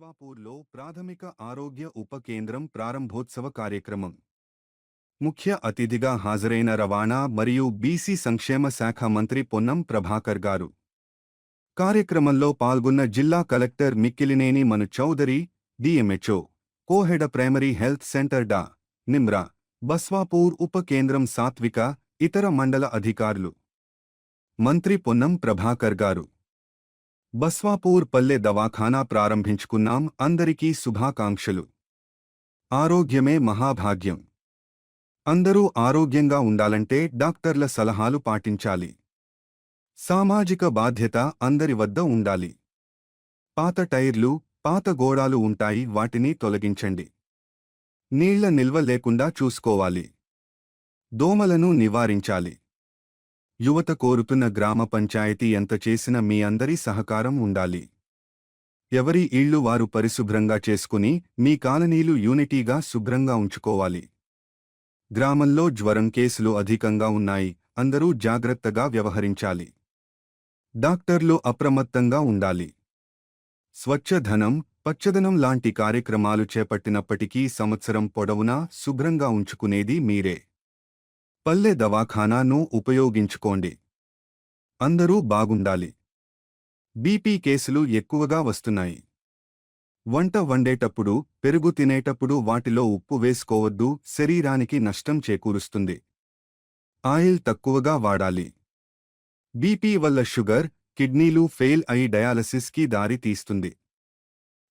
బస్వాపూర్లో ప్రాథమిక ఆరోగ్య ఉప కేంద్రం ప్రారంభోత్సవ కార్యక్రమం. ముఖ్య అతిథిగా హాజరైన రవాణా మరియు బీసీ సంక్షేమ శాఖ మంత్రి పొన్నం ప్రభాకర్ గారు. కార్యక్రమంలో పాల్గొన్న జిల్లా collector Mikkilineni Manu Chowdary DMHO Koheda primary health centre డా నిమ్రా బస్వాపూర్ ఉప కేంద్రం సాత్విక ఇతర మండల అధికారులు. మంత్రి పొన్నం ప్రభాకర్ గారు. బస్వాపూర్ పల్లె దవాఖానా ప్రారంభించుకున్నాం. అందరికీ శుభాకాంక్షలు. ఆరోగ్యమే మహాభాగ్యం. అందరూ ఆరోగ్యంగా ఉండాలంటే డాక్టర్ల సలహాలు పాటించాలి. సామాజిక బాధ్యత అందరి వద్ద ఉండాలి. పాత టైర్లు పాత గోడాలు ఉంటాయి. వాటిని తొలగించండి. నీళ్ళ నిల్వ లేకుండా చూసుకోవాలి. దోమలను నివారించాలి. యువత కోరుతున్న గ్రామ పంచాయతీ ఎంత చేసినా మీ అందరి సహకారం ఉండాలి. ఎవరి ఇళ్ళు వారు పరిశుభ్రంగా చేసుకుని మీ కాలనీలు యూనిటీగా శుభ్రంగా ఉంచుకోవాలి. గ్రామంలో జ్వరం కేసులు అధికంగా ఉన్నాయి అందరూ జాగ్రత్తగా వ్యవహరించాలి. డాక్టర్లు అప్రమత్తంగా ఉండాలి. స్వచ్ఛధనం పచ్చదనం లాంటి కార్యక్రమాలు చేపట్టినప్పటికీ సంవత్సరం పొడవునా శుభ్రంగా ఉంచుకునేది మీరే. పల్లె దవాఖానాను ఉపయోగించుకోండి. అందరూ బాగుండాలి. బీపీ కేసులు ఎక్కువగా వస్తున్నాయి. వంట వండేటప్పుడు పెరుగు తినేటప్పుడు వాటిలో ఉప్పు వేసుకోవద్దు శరీరానికి నష్టం చేకూరుస్తుంది. ఆయిల్ తక్కువగా వాడాలి. బీపీ వల్ల షుగర్ కిడ్నీలు ఫెయిల్ అయి డయాలసిస్కి దారి తీస్తుంది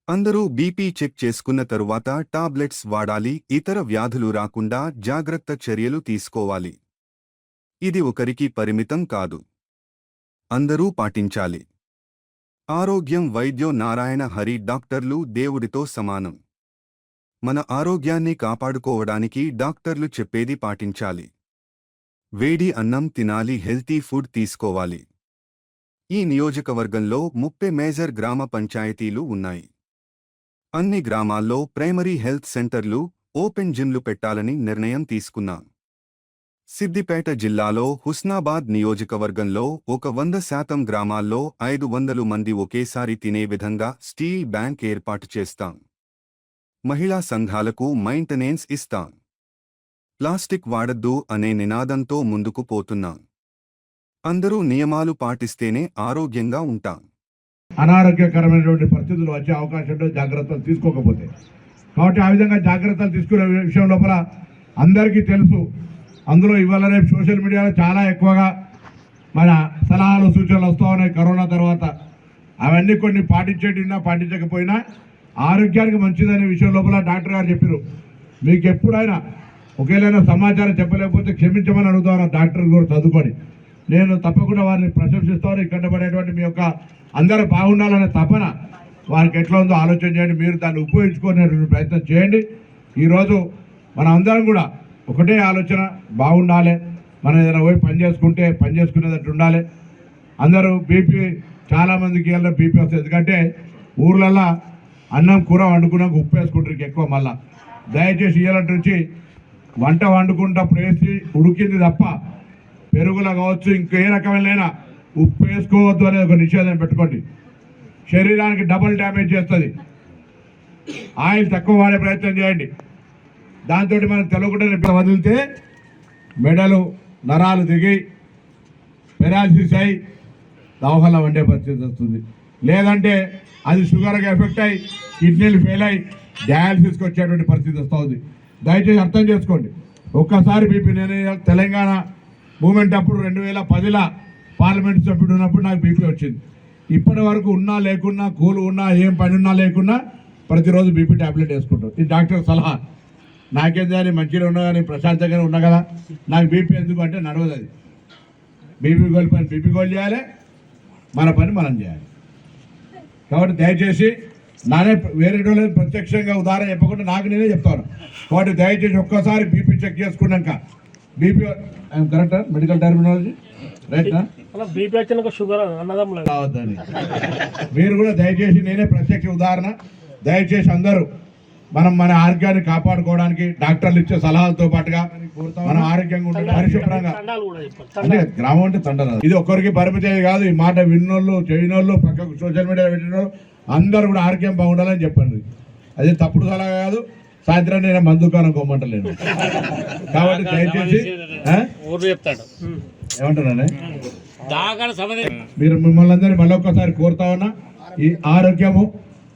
అందరూ బీపీ చెక్ చేసుకున్న తరువాత టాబ్లెట్స్ వాడాలి ఇతర వ్యాధులు రాకుండా జాగ్రత్త చర్యలు తీసుకోవాలి. ఇది ఒకరికి పరిమితం కాదు. అందరూ పాటించాలి. ఆరోగ్యం వైద్యో నారాయణ హరి డాక్టర్లు దేవుడితో సమానం. మన ఆరోగ్యాన్ని కాపాడుకోవడానికి డాక్టర్లు చెప్పేది పాటించాలి. వేడి అన్నం తినాలి హెల్తీ ఫుడ్ తీసుకోవాలి. ఈ నియోజకవర్గంలో ముప్పై మేజర్ గ్రామ పంచాయతీలు ఉన్నాయి. అన్ని గ్రామాల్లో ప్రైమరీ హెల్త్ సెంటర్లు ఓపెన్ జిమ్లు పెట్టాలని నిర్ణయం తీసుకున్నాం. సిద్దిపేట జిల్లాలో హుస్నాబాద్ నియోజకవర్గంలో ఒక వంద శాతం గ్రామాల్లో ఐదు వందలు మంది ఒకేసారి తినే విధంగా స్టీల్ బ్యాంక్ ఏర్పాటు చేస్తాం. మహిళా సంఘాలకు మైంటెనెన్స్ ఇస్తాం. ప్లాస్టిక్ వాడద్దు అనే నినాదంతో ముందుకు పోతున్నాం. అందరూ నియమాలు పాటిస్తేనే ఆరోగ్యంగా ఉంటాం. అనారోగ్యకరమైనటువంటి పరిస్థితులు వచ్చే అవకాశం జాగ్రత్తలు తీసుకోకపోతే. కాబట్టి ఆ విధంగా జాగ్రత్తలు తీసుకునే విషయం లోపల అందరికీ తెలుసు. అందులో ఇవాళ రేపు సోషల్ మీడియాలో చాలా ఎక్కువగా మన సలహాలు సూచనలు వస్తూ ఉన్నాయి. కరోనా తర్వాత అవన్నీ కొన్ని పాటించేటినా పాటించకపోయినా ఆరోగ్యానికి మంచిదనే విషయం లోపల డాక్టర్ గారు చెప్పారు మీకు ఎప్పుడైనా ఒకేలైనా సమాచారం చెప్పలేకపోతే క్షమించమని అడుగుతాను డాక్టర్ కూడా చదువుకొని. నేను తప్పకుండా వారిని ప్రశంసిస్తాను. ఇక్కడ పడేటువంటి మీ యొక్క అందరూ బాగుండాలనే తపన వారికి ఎట్లా ఉందో ఆలోచన చేయండి. మీరు దాన్ని ఉపయోగించుకునేటువంటి ప్రయత్నం చేయండి. ఈరోజు మన అందరం కూడా ఒకటే ఆలోచన బాగుండాలి. మనం ఏదైనా పోయి పని చేసుకుంటే పని చేసుకునేటట్టు ఉండాలి. అందరూ బీపీ చాలామందికి వెళ్ళిన బీపీ వస్తుంది. ఎందుకంటే ఊర్లల్లో అన్నం కూర వండుకున్నాక ఉప్పు వేసుకుంటారు ఎక్కువ మళ్ళా. దయచేసి ఇయ్యాలంటే నుంచి వంట వండుకున్నప్పుడు వేసి ఉడికింది తప్ప పెరుగులో కావచ్చు ఇంకే రకమైన ఉప్పు వేసుకోవద్దు అనేది ఒక నిషేధం పెట్టుకోండి. శరీరానికి డబుల్ డ్యామేజ్ చేస్తుంది. ఆయిల్ తక్కువ వాడే ప్రయత్నం చేయండి. దాంతో మనం తెలియకుండా వదిలితే మెడలు నరాలు దిగి పెరాసిస్ అయి దవాఖాన వండే పరిస్థితి వస్తుంది. లేదంటే అది షుగర్గా ఎఫెక్ట్ అయ్యి కిడ్నీలు ఫెయిల్ అయ్యి డయాలసిస్కి వచ్చేటువంటి పరిస్థితి వస్తుంది. దయచేసి అర్థం చేసుకోండి. ఒక్కసారి బీపీ నేను తెలంగాణ మూమెంట్ అప్పుడు రెండు వేల పదిలో పార్లమెంట్ సభ్యుడు ఉన్నప్పుడు నాకు బీపీ వచ్చింది. ఇప్పటి వరకు ఉన్నా లేకున్నా కూలు ఉన్నా ఏం పని ఉన్నా లేకున్నా ప్రతిరోజు బీపీ ట్యాబ్లెట్ వేసుకుంటాం ఇది డాక్టర్ సలహా. నాకేం కానీ మంచిగా ఉన్నా కానీ ప్రశాంతంగానే ఉన్నా కదా. నాకు బీపీ ఎందుకు అంటే నడవదు అది. బీపీ గోల్ పని బీపీ గోల్ చేయాలి. మన పని మనం చేయాలి. కాబట్టి దయచేసి నానే వేరే వాళ్ళని ప్రత్యక్షంగా ఉదాహరణ చెప్పకుండా నాకు నేనే చెప్తాను. కాబట్టి దయచేసి ఒక్కసారి బీపీ చెక్ చేసుకున్నాక బీపీ కరెక్టా మెడికల్ టర్మినాలజీ రైట్నా కావద్దని. మీరు కూడా దయచేసి నేనే ప్రత్యక్ష ఉదాహరణ. దయచేసి అందరూ మనం మన ఆరోగ్యాన్ని కాపాడుకోవడానికి డాక్టర్లు ఇచ్చే సలహాలతో పాటుగా మనం ఆరోగ్యంగా ఉండాలి పరిశుభ్రంగా అంటే గ్రామం అంటే తండరాదు ఇది ఒక్కరికి పరిమితి కాదు. ఈ మాట విన్నోళ్ళు చేయనోళ్ళు పక్కకు సోషల్ మీడియా పెట్టినోళ్ళు అందరూ కూడా ఆరోగ్యం బాగుండాలని చెప్పండి. అది తప్పుడు సలహా కాదు. సాయంత్రం నేను మందు దుకాణం కొమ్మంటలేను. కాబట్టి దయచేసి ఏమంటున్నానే మీరు మిమ్మల్ని అందరినీ మళ్ళీ ఒక్కసారి కోరుతా ఉన్నా ఈ ఆరోగ్యము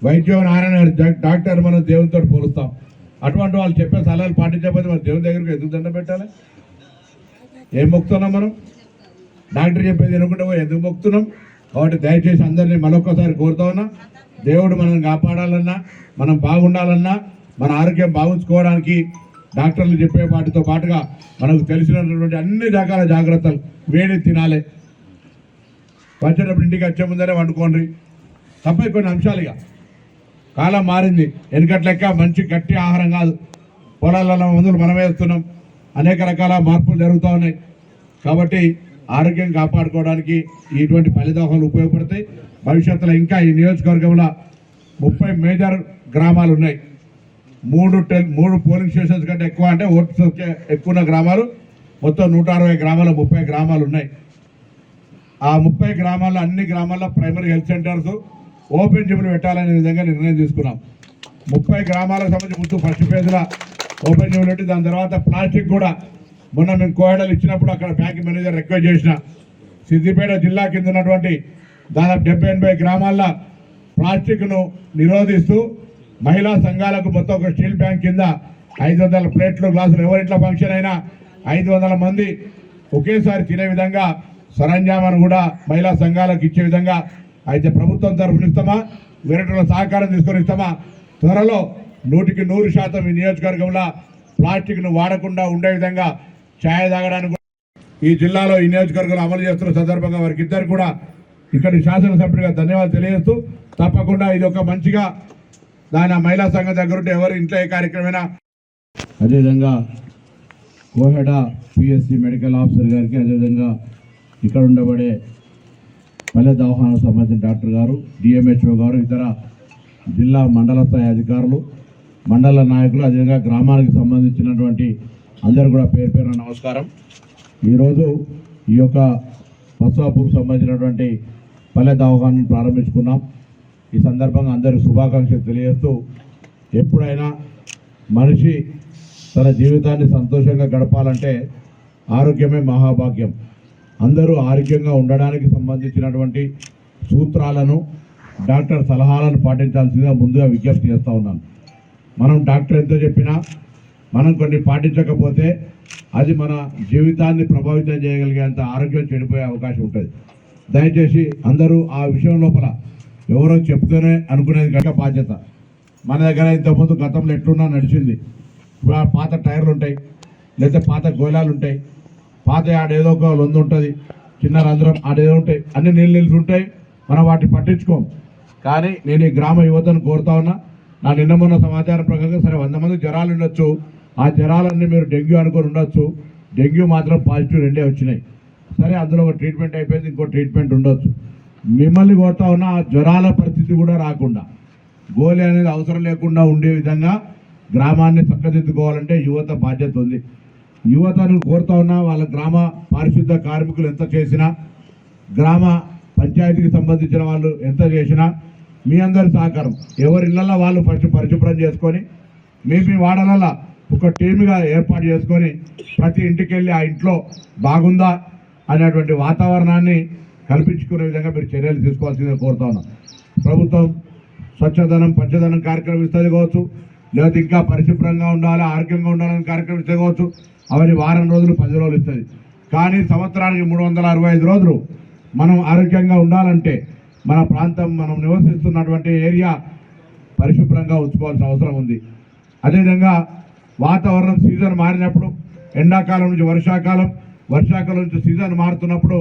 వైద్యం నారాయణ డాక్టర్ మనం దేవునితో పోలుస్తాం. అటువంటి వాళ్ళు చెప్పే సలహాలు పాటించకపోతే మనం దేవుని దగ్గరికి ఎందుకు దండ పెట్టాలి? ఏం మొక్కుతున్నాం మనం? డాక్టర్ చెప్పేది వినకుండా ఎందుకు మొక్కుతున్నాం? కాబట్టి దయచేసి అందరినీ మరొకసారి కోరుతా ఉన్నా దేవుడు మనల్ని కాపాడాలన్నా మనం బాగుండాలన్నా మన ఆరోగ్యం బాగుంచుకోవడానికి డాక్టర్లు చెప్పే వాటితో పాటుగా మనకు తెలిసినటువంటి అన్ని రకాల జాగ్రత్తలు వేడి తినాలి. వచ్చేటప్పుడు ఇంటికి వచ్చే ముందరే వండుకోండి. తప్ప కొన్ని అంశాలు ఇక. కాలం మారింది. వెనుకట్లెక్క మంచి గట్టి ఆహారం కాదు. పొలాలలో మందులు మనం వేస్తున్నాం. అనేక రకాల మార్పులు జరుగుతూ ఉన్నాయి. కాబట్టి ఆరోగ్యం కాపాడుకోవడానికి ఇటువంటి ఫలితాలు ఉపయోగపడతాయి. భవిష్యత్తులో ఇంకా ఈ నియోజకవర్గంలో ముప్పై మేజర్ గ్రామాలు ఉన్నాయి. మూడు టెల్ మూడు పోలింగ్ స్టేషన్స్ కంటే ఎక్కువ అంటే ఓటు సంఖ్య ఎక్కువ ఉన్న గ్రామాలు. మొత్తం నూట అరవై గ్రామాలు ముప్పై గ్రామాలు ఉన్నాయి. ఆ ముప్పై గ్రామాల్లో అన్ని గ్రామాల్లో ప్రైమరీ హెల్త్ సెంటర్స్ ఓపెన్ జిమ్లు పెట్టాలనే విధంగా నిర్ణయం తీసుకున్నాం. ముప్పై గ్రామాలకు సంబంధించి ముందు ఫస్ట్ ఫేజ్లో ఓపెన్ జిమ్లు పెట్టి దాని తర్వాత ప్లాస్టిక్ కూడా మొన్న మేము కోయడలు ఇచ్చినప్పుడు అక్కడ బ్యాంక్ మేనేజర్ రిక్వెస్ట్ చేసిన. సిద్దిపేట జిల్లా కింద ఉన్నటువంటి దాదాపు డెబ్బై ఎనభై గ్రామాల్లో ప్లాస్టిక్ను నిరోధిస్తూ మహిళా సంఘాలకు మొత్తం ఒక స్టీల్ బ్యాంక్ కింద ఐదు వందల ప్లేట్లు గ్లాసులు ఎవరింట్లో ఫంక్షన్ అయినా ఐదు వందల మంది ఒకేసారి తినే విధంగా సరంజామాను కూడా మహిళా సంఘాలకు ఇచ్చే విధంగా అయితే ప్రభుత్వం తరఫున ఇస్తామా? వేరేటోళ్ళ సహకారం తీసుకొని ఇస్తామా? త్వరలో నూటికి నూరు శాతం ఈ నియోజకవర్గంలో ప్లాస్టిక్ను వాడకుండా ఉండే విధంగా ఛాయ్ తాగడానికి ఈ జిల్లాలో ఈ నియోజకవర్గంలో అమలు చేస్తున్న సందర్భంగా వారికి ఇద్దరు కూడా ఇక్కడి శాసనసభ్యుడిగా ధన్యవాదాలు తెలియజేస్తూ తప్పకుండా ఇది ఒక మంచిగా దాని ఆ మహిళా సంఘం దగ్గర ఉంటే ఎవరు ఇంట్లో ఏ కార్యక్రమేనా? అదేవిధంగా కోహెడ పిఎస్సి మెడికల్ ఆఫీసర్ గారికి అదేవిధంగా ఇక్కడ ఉండబడే పల్లె దవాఖాన సంబంధించిన డాక్టర్ గారు డిఎంహెచ్ఓ గారు ఇతర జిల్లా మండల స్థాయి అధికారులు మండల నాయకులు అదేవిధంగా గ్రామానికి సంబంధించినటువంటి అందరూ కూడా పేరు పేరున నమస్కారం. ఈరోజు ఈ యొక్క బస్సాపూర్కు సంబంధించినటువంటి పల్లె దవాఖానను ప్రారంభించుకున్నాం. ఈ సందర్భంగా అందరూ శుభాకాంక్షలు తెలియజేస్తూ ఎప్పుడైనా మనిషి తన జీవితాన్ని సంతోషంగా గడపాలంటే ఆరోగ్యమే మహాభాగ్యం. అందరూ ఆరోగ్యంగా ఉండడానికి సంబంధించినటువంటి సూత్రాలను డాక్టర్ సలహాలను పాటించాల్సిందిగా ముందుగా విజ్ఞప్తి చేస్తూ ఉన్నాను. మనం డాక్టర్ ఎంతో చెప్పినా మనం కొన్ని పాటించకపోతే అది మన జీవితాన్ని ప్రభావితం చేయగలిగేంత ఆరోగ్యం చెడిపోయే అవకాశం ఉంటుంది. దయచేసి అందరూ ఆ విషయం లోపల ఎవరో చెప్తేనే అనుకునేది కనుక బాధ్యత. మన దగ్గర ఇంతకుముందు గతంలో ఎట్లున్నా నడిచింది. ఆ పాత టైర్లు ఉంటాయి లేదా పాత గోళాలు ఉంటాయి పాత ఆడేదో ఒక లొందు ఉంటుంది చిన్న రంధ్రం ఆడేదో ఉంటాయి అన్ని నీళ్ళు నిలిచి ఉంటాయి. మనం వాటిని పట్టించుకోం. కానీ నేను ఈ గ్రామ యువతను కోరుతా ఉన్నా నా నిన్న మొన్న సమాచారం ప్రకారంగా సరే వంద మంది జ్వరాలు ఉండొచ్చు. ఆ జ్వరాలన్నీ మీరు డెంగ్యూ అనుకొని ఉండొచ్చు. డెంగ్యూ మాత్రం పాజిటివ్ రెండే వచ్చినాయి. సరే అందులో ఒక ట్రీట్మెంట్ అయిపోయింది ఇంకో ట్రీట్మెంట్ ఉండొచ్చు. మిమ్మల్ని కొడతా ఉన్న ఆ జ్వరాల పరిస్థితి కూడా రాకుండా గోలి అనేది అవసరం లేకుండా ఉండే విధంగా గ్రామాన్ని చక్కదిద్దుకోవాలంటే యువత బాధ్యత ఉంది. యువతను కోరుతా ఉన్నా వాళ్ళ గ్రామ పారిశుద్ధ కార్మికులు ఎంత చేసినా గ్రామ పంచాయతీకి సంబంధించిన వాళ్ళు ఎంత చేసినా మీ అందరి సహకారం. ఎవరి ఇళ్ళల్లో వాళ్ళు ఫస్ట్ పరిశుభ్రం చేసుకొని మీ మీ వాడలలో ఒక టీమ్గా ఏర్పాటు చేసుకొని ప్రతి ఇంటికి వెళ్ళి ఆ ఇంట్లో బాగుందా అనేటువంటి వాతావరణాన్ని కల్పించుకునే విధంగా మీరు చర్యలు తీసుకోవాల్సిందే కోరుతా ఉన్నాం. ప్రభుత్వం స్వచ్ఛదనం పచ్చదనం కార్యక్రమం ఇస్తుంది కావచ్చు లేకపోతే ఇంకా పరిశుభ్రంగా ఉండాలి ఆరోగ్యంగా ఉండాలని కార్యక్రమం ఇస్తే కావచ్చు అవన్నీ వారం రోజులు పది రోజులు ఇస్తుంది. కానీ సంవత్సరానికి మూడు వందల అరవై ఐదు రోజులు మనం ఆరోగ్యంగా ఉండాలంటే మన ప్రాంతం మనం నివసిస్తున్నటువంటి ఏరియా పరిశుభ్రంగా ఉంచుకోవాల్సిన అవసరం ఉంది. అదేవిధంగా వాతావరణం సీజన్ మారినప్పుడు ఎండాకాలం నుంచి వర్షాకాలం వర్షాకాలం నుంచి సీజన్ మారుతున్నప్పుడు